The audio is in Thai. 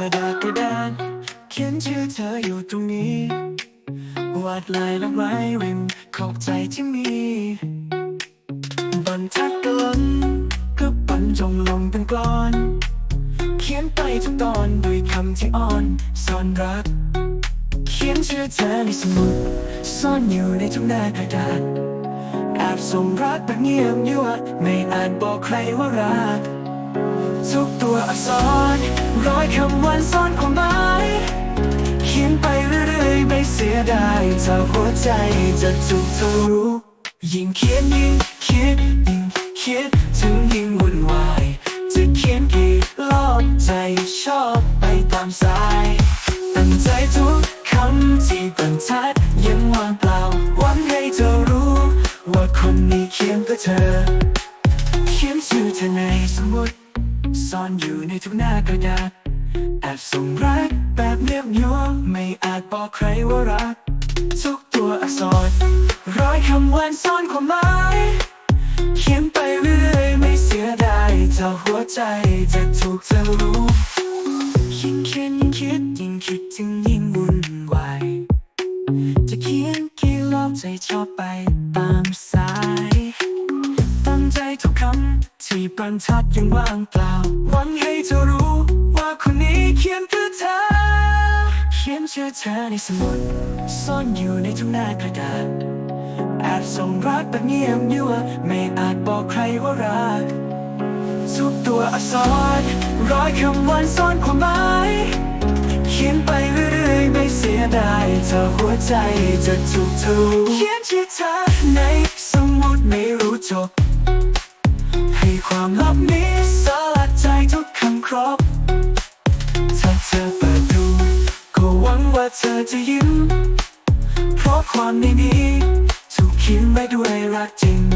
ระดาษกระดานเขียนชื่อเธออยู่ตรงนี้ วาดลายและไว้ริมขอบใจที่มีบรรทัดกลอนก็บรรจงลงเป็นกลอน เขียนไปทุกตอนด้วยคำที่อ่อนซ่อนรัก เขียนชื่อเธอในสมุดซ่อนอยู่ในทุกหน้ากระดาษแอบส่งรักแบบเงียบยั่วไม่อาจบอกใครว่ารัก ทุกตัวอักษรร้อยคำวันซ่อนความหมายเขียนไปเรื่อยๆ ไม่เสียดายถ้าหัวใจจะถูกเธอรู้ยิ่งเขียนยิ่งคิดยิ่งคิดถึงยิ่งวุ่นวายจะเขียนกี่รอบใจชอบไปตามสาย ตั้งใจทุกคำที่บรรทัดยังว่างเปล่าหวังให้เธอรู้ ว่าคนนี้เขียนเพื่อเธอ เขียนชื่อเธอในสมุด ซ่อนอยู่ในทุกหน้ากระดาษแอบส่งรักแบบเนียบยัวไม่อาจบอกใครว่ารัก ทุกตัวอักษร ร้อยคำวันซ่อนความหมายเขียนไปเรื่อยไม่เสียดายถ้าหัวใจจะถูกเธอรู้ยิ่งเขียนยิ่งคิดยิ่งคิดถึงยิ่งวุ่นวายจะเขียนกี่รอบใจชอบไปตามสาย ที่บรรทัดยังว่างเปล่าหวังให้เธอรู้ว่าคนนี้เขียนเพื่อเธอ เขียนชื่อเธอในสมุดซ่อนอยู่ในทุกหน้ากระดาษแอบส่งรักแบบเงียบยั่วไม่อาจบอกใครว่ารักทุกตัวอักษรร้อยคำวันซ่อนความหมายเขียนไปเรื่อยๆไม่เสียดายถ้าหัวใจจะถูกถูเขียนชื่อเธอในสมุดไม่รู้จบ ให้ความลับนี้สลัดใจทุกคำครบถ้าเธอเปิดดู ก็หวังว่าเธอจะยิ้ม เพราะความในนี้ถูกเขียนไว้ด้วยรักจริง